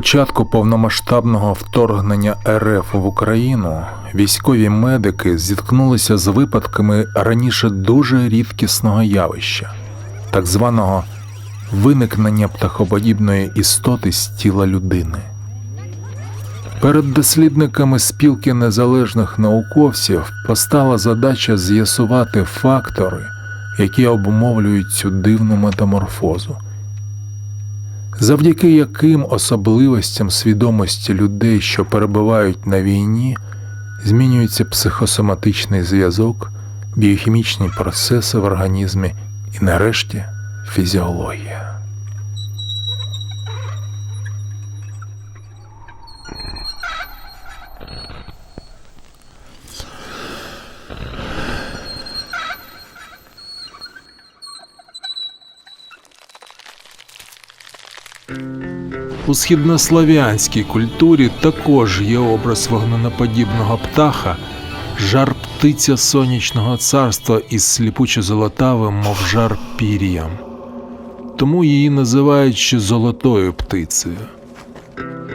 початку повномасштабного вторгнення РФ в Україну військові медики зіткнулися з випадками раніше дуже рідкісного явища, так званого виникнення птахоподібної істоти з тіла людини. Перед дослідниками спілки незалежних науковців постала задача з'ясувати фактори, які обумовлюють цю дивну метаморфозу завдяки яким особливостям свідомості людей, що перебувають на війні, змінюється психосоматичний зв'язок, біохімічні процеси в організмі і, нарешті, фізіологія. У східнослов'янській культурі також є образ вогненаподібного птаха, жар птиця сонячного царства із сліпучо-золотавим, мов жар пір'ям. Тому її називають ще золотою птицею.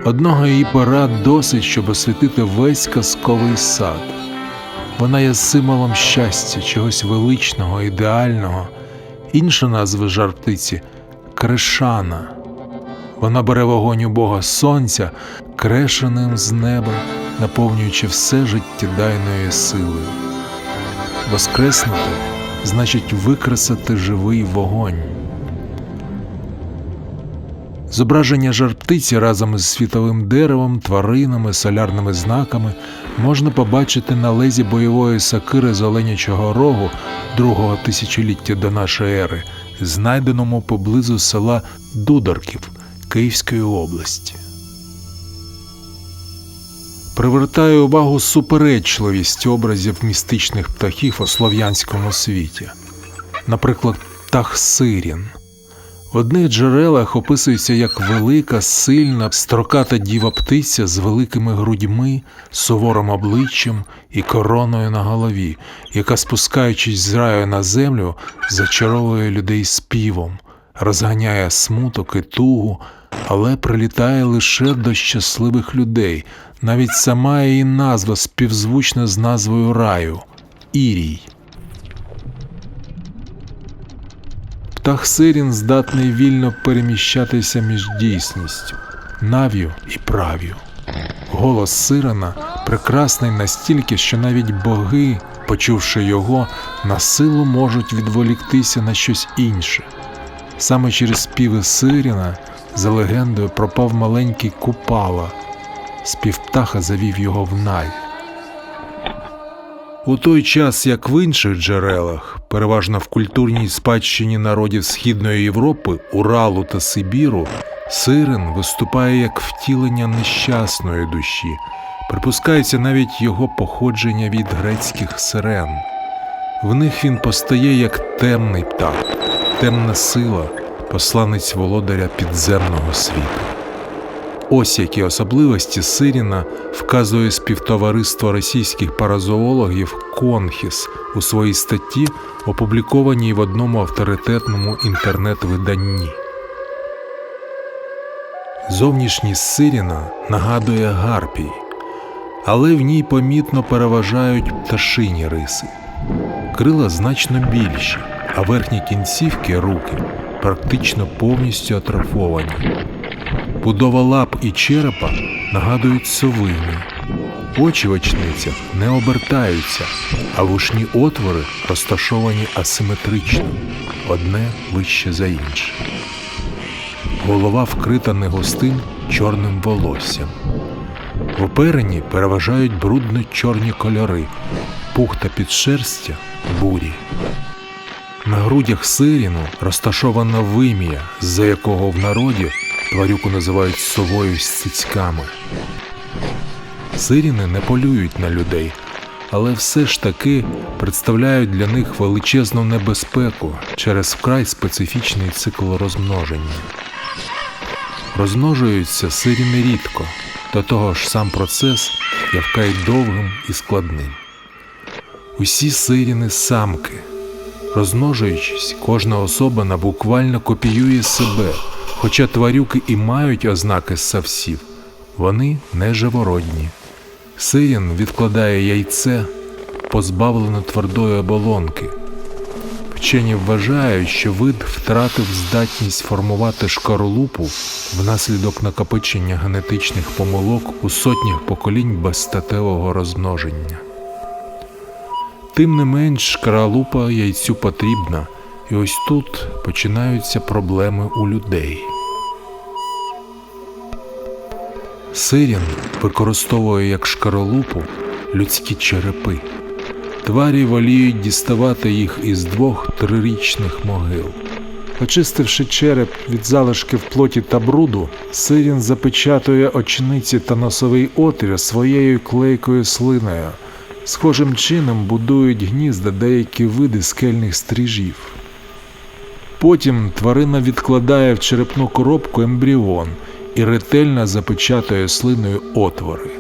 Одного її пора досить, щоб освітити весь казковий сад. Вона є символом щастя, чогось величного, ідеального. Інша назва жар птиці кришана. Вона бере вогонь у Бога Сонця, крешеним з неба, наповнюючи все життєдайною силою. Воскреснути значить викресати живий вогонь. Зображення жар-птиці разом із світовим деревом, тваринами, солярними знаками можна побачити на лезі бойової сокири з Оленячого рогу другого тисячоліття до нашої ери, знайденому поблизу села Дударків Київської області. Привертає увагу суперечливість образів містичних птахів у слов'янському світі. Наприклад, птах Сирін. В одних джерелах описується як велика, сильна, строката діва птиця з великими грудьми, суворим обличчям і короною на голові, яка, спускаючись з раю на землю, зачаровує людей співом, розганяє смуток і тугу, але прилітає лише до щасливих людей. Навіть сама її назва співзвучна з назвою раю Ірій. Птах Сирін здатний вільно переміщатися між дійсністю, нав'ю і прав'ю. Голос Сирена прекрасний настільки, що навіть боги, почувши його, на силу можуть відволіктися на щось інше. Саме через співи Сиріна, за легендою, пропав маленький Купала. Спів птаха завів його в най. У той час, як в інших джерелах, переважно в культурній спадщині народів Східної Європи, Уралу та Сибіру, Сирен виступає як втілення нещасної душі, припускається навіть його походження від грецьких сирен. В них він постає як темний птах, темна сила, посланець володаря підземного світу. Ось які особливості Сиріна вказує співтовариство російських паразоологів Конхіс у своїй статті, опублікованій в одному авторитетному інтернет-виданні. Зовнішність Сиріна нагадує гарпій, але в ній помітно переважають пташині риси. Крила значно більші, а верхні кінцівки руки практично повністю атрофовані. Будова лап і черепа нагадують совині. Очі в очницях не обертаються, а вушні отвори розташовані асиметрично, одне вище за інше. Голова вкрита негустим чорним волоссям. В переважають брудно-чорні кольори, пух та підшерстя бурі. На грудях сиріну розташована вимія, з-за якого в народі тварюку називають совою з цицьками. Сиріни не полюють на людей, але все ж таки представляють для них величезну небезпеку через вкрай специфічний цикл розмноження. Розмножуються сиріни рідко, до того ж сам процес є вкрай довгим і складним. Усі сиріни самки. Розмножуючись, кожна особина буквально копіює себе, Хоча тварюки і мають ознаки ссавців, вони не живородні. Сирін відкладає яйце, позбавлене твердої оболонки. Вчені вважають, що вид втратив здатність формувати шкаролупу внаслідок накопичення генетичних помилок у сотнях поколінь безстатевого розмноження. Тим не менш, шкаралупа яйцю потрібна, і ось тут починаються проблеми у людей. Сирін використовує як шкаралупу людські черепи. Тварі воліють діставати їх із двох трирічних могил. Очистивши череп від залишків плоті та бруду, Сирін запечатує очниці та носовий отвір своєю клейкою слиною. Схожим чином будують гнізда деякі види скельних стрижів. Потім тварина відкладає в черепну коробку ембріон і ретельно запечатує слиною отвори.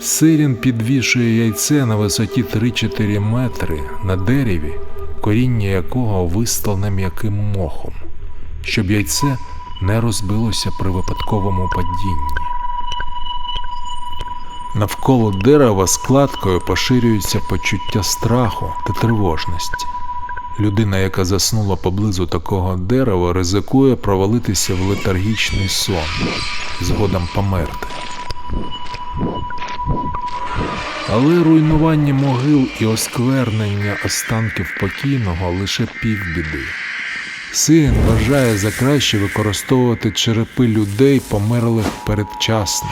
Сирін підвішує яйце на висоті 3-4 метри на дереві, коріння якого вистане м'яким мохом, щоб яйце не розбилося при випадковому падінні. Навколо дерева складкою поширюється почуття страху та тривожності. Людина, яка заснула поблизу такого дерева, ризикує провалитися в летаргічний сон, згодом померти. Але руйнування могил і осквернення останків покійного лише півбіди. Сирін вважає за краще використовувати черепи людей, померлих передчасно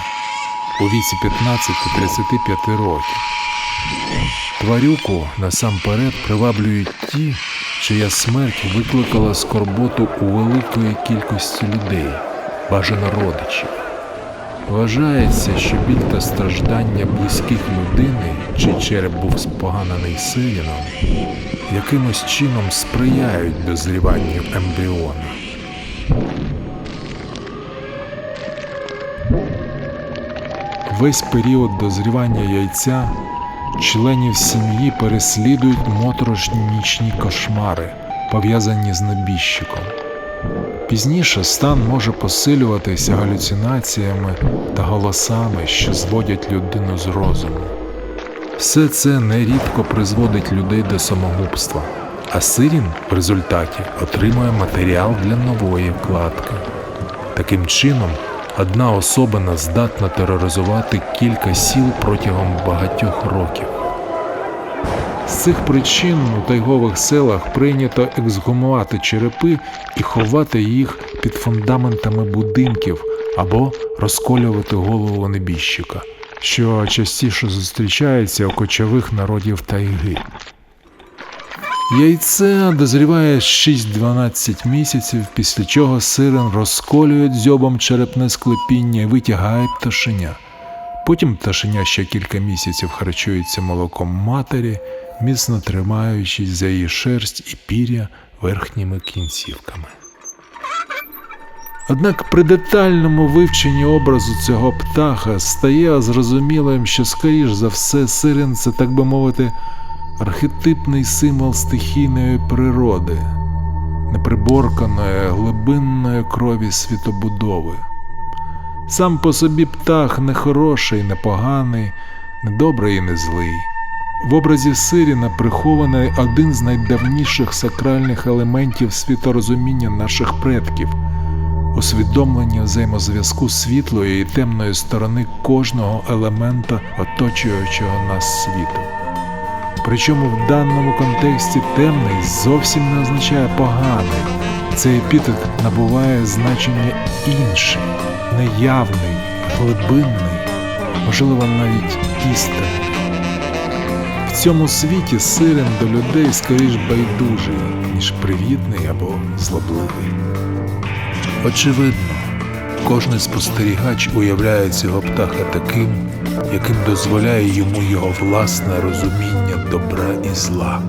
у віці 15-35 років. Тварюку насамперед приваблюють ті, чия смерть викликала скорботу у великої кількості людей, бажано родичів. Вважається, що біль та страждання близьких людини, чий череп був споганений сиріном, якимось чином сприяють дозріванню ембріона. Весь період дозрівання яйця членів сім'ї переслідують моторошні нічні кошмари, пов'язані з небіжчиком. Пізніше стан може посилюватися галюцинаціями та голосами, що зводять людину з розуму. Все це нерідко призводить людей до самогубства, а Сирін в результаті отримує матеріал для нової вкладки. Таким чином, одна особина здатна тероризувати кілька сіл протягом багатьох років. З цих причин у тайгових селах прийнято ексгумувати черепи і ховати їх під фундаментами будинків або розколювати голову небіжчика, що частіше зустрічається у кочових народів тайги. Яйце дозріває 6-12 місяців, після чого сирен розколює дзьобом черепне склепіння і витягає пташеня. Потім пташеня ще кілька місяців харчується молоком матері, міцно тримаючись за її шерсть і пір'я верхніми кінцівками. Однак при детальному вивченні образу цього птаха стає зрозумілим, що, скоріш за все, сирен це, так би мовити, архетипний символ стихійної природи, неприборканої глибинної крові світобудови. Сам по собі птах не хороший, не поганий, не і не злий. В образі Сиріна прихований один з найдавніших сакральних елементів світорозуміння наших предків усвідомлення взаємозв'язку світлої і темної сторони кожного елемента оточуючого нас світу. Причому в даному контексті темний зовсім не означає поганий. Цей епітет набуває значення інший, неявний, глибинний, можливо, навіть істинний. В цьому світі сирен до людей скоріш байдужий, ніж привітний або злобливий. Очевидно, кожний спостерігач уявляє цього птаха таким, яким дозволяє йому його власне розуміння добра і зла.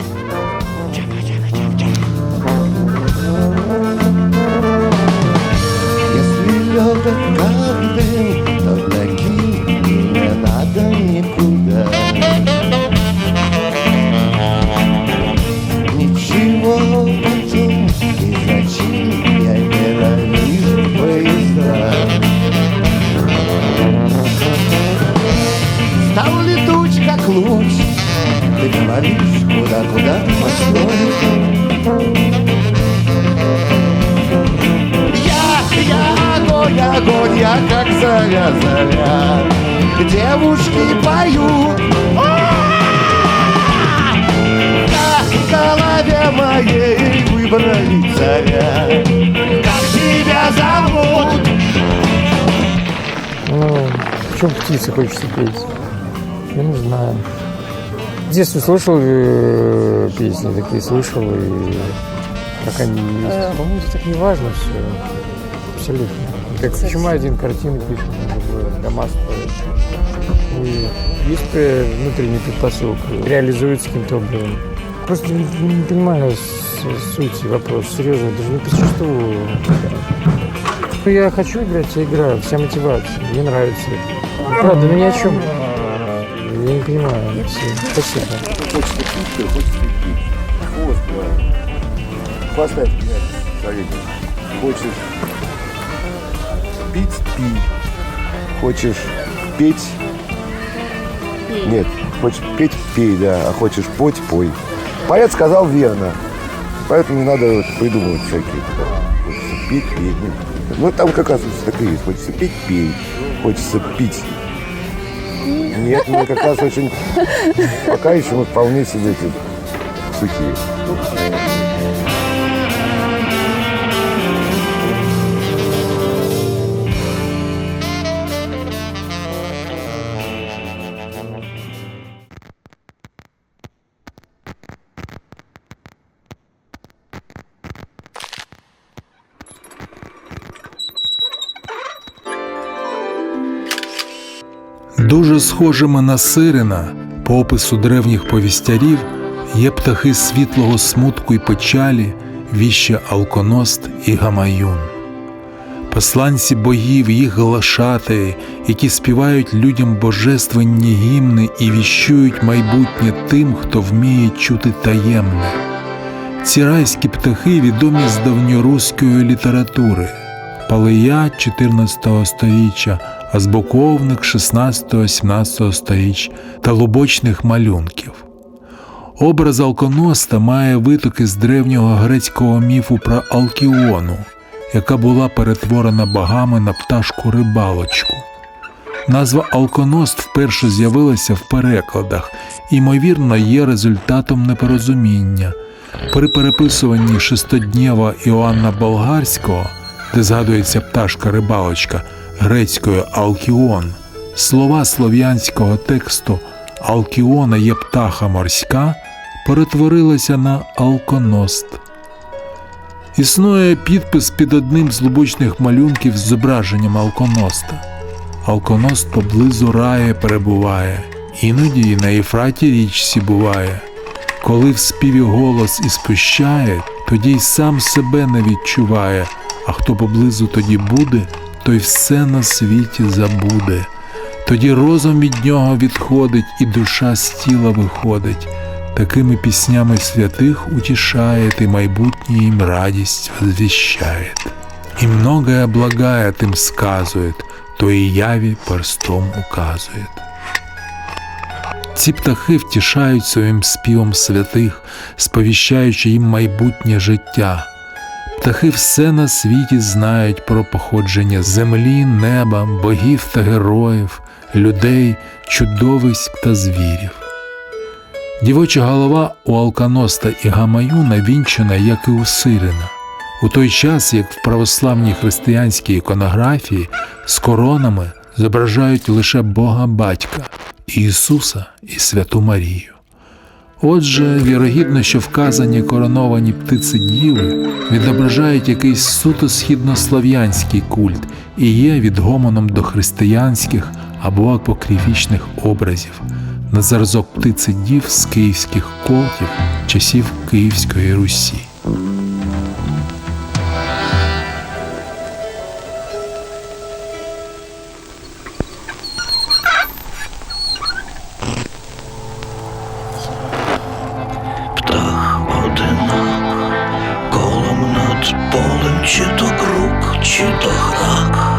Если летать каждый, то таким не надо никуда. Париж, куда-куда, Москвой. Я, я огонь, огонь, я как заря, заря. Девушки поют. В голове моей выбрали царя. Как тебя зовут? Ну, в чем птицы хочется петь? Я не знаю. В детстве слышал э, песни, такие слышал, и как они есть. По-моему, это так не важно все. Абсолютно. Как почему один картины пишет, другой дома строит. И есть э, внутренняя предпосылка, реализуется каким-то образом. Просто не, не понимаю сути вопроса. Серьезно, даже не по существу. Ну, Я хочу играть, я играю. Вся мотивация. Мне нравится. это. Правда, ну ни о чем. Понимаю. Все. Спасибо. Хочется пить, хочется пить. Хвост, да. Поставь меня, советник. Хочешь пить – пей. Хочешь петь – нет. Хочешь петь – пей, да. А хочешь петь – пой. Поэт сказал верно. Поэтому не надо вот придумывать всякие. Хочется петь – пей. Ну, там как раз так и есть. Хочется петь – пей. Хочется пить. Нет, мы как раз очень... Пока еще мы вполне себе эти сухие. Дуже схожими на сирена, по опису древніх повістярів, є птахи світлого смутку й печалі, віща Алконост і Гамаюн. Посланці богів, їх глашатаї, які співають людям божественні гімни і віщують майбутнє тим, хто вміє чути таємне. Ці райські птахи відомі з давньоруської літератури. Палия 14 століття, а збоковник 16-17 століть та лубочних малюнків. Образ Алконоста має витоки з древнього грецького міфу про Алкіону, яка була перетворена богами на пташку рибалочку. Назва Алконост вперше з'явилася в перекладах, ймовірно, є результатом непорозуміння. При переписуванні шестоднєва Іоанна Болгарського, де згадується пташка рибалочка грецькою Алкіон, слова слов'янського тексту Алкіона є птаха морська перетворилися на алконост. Існує підпис під одним з лубочних малюнків з зображенням алконоста. Алконост поблизу рає перебуває, іноді і на Єфраті річці буває. Коли в співі голос і спущає, тоді й сам себе не відчуває, а хто поблизу тоді буде, той все на світі забуде. Тоді розум від нього відходить, і душа з тіла виходить. Такими піснями святих утішает, и майбутнє им радість возвещает. И многое благая тим сказует, то і яві перстом указує. Ці птахи втішають своїм співом святих, сповіщаючи їм майбутнє життя. Птахи все на світі знають про походження землі, неба, богів та героїв, людей, чудовиськ та звірів. Дівоча голова у Алканоста і Гамаюна вінчена, як і у Сирина. У той час, як в православній християнській іконографії з коронами зображають лише Бога Батька, Ісуса і Святу Марію. Отже, вірогідно, що вказані короновані птиці діви відображають якийсь суто східнослов'янський культ і є відгомоном до християнських або апокрифічних образів на зразок птиці дів з київських колтів часів Київської Русі. Чи то круг, чи то грак.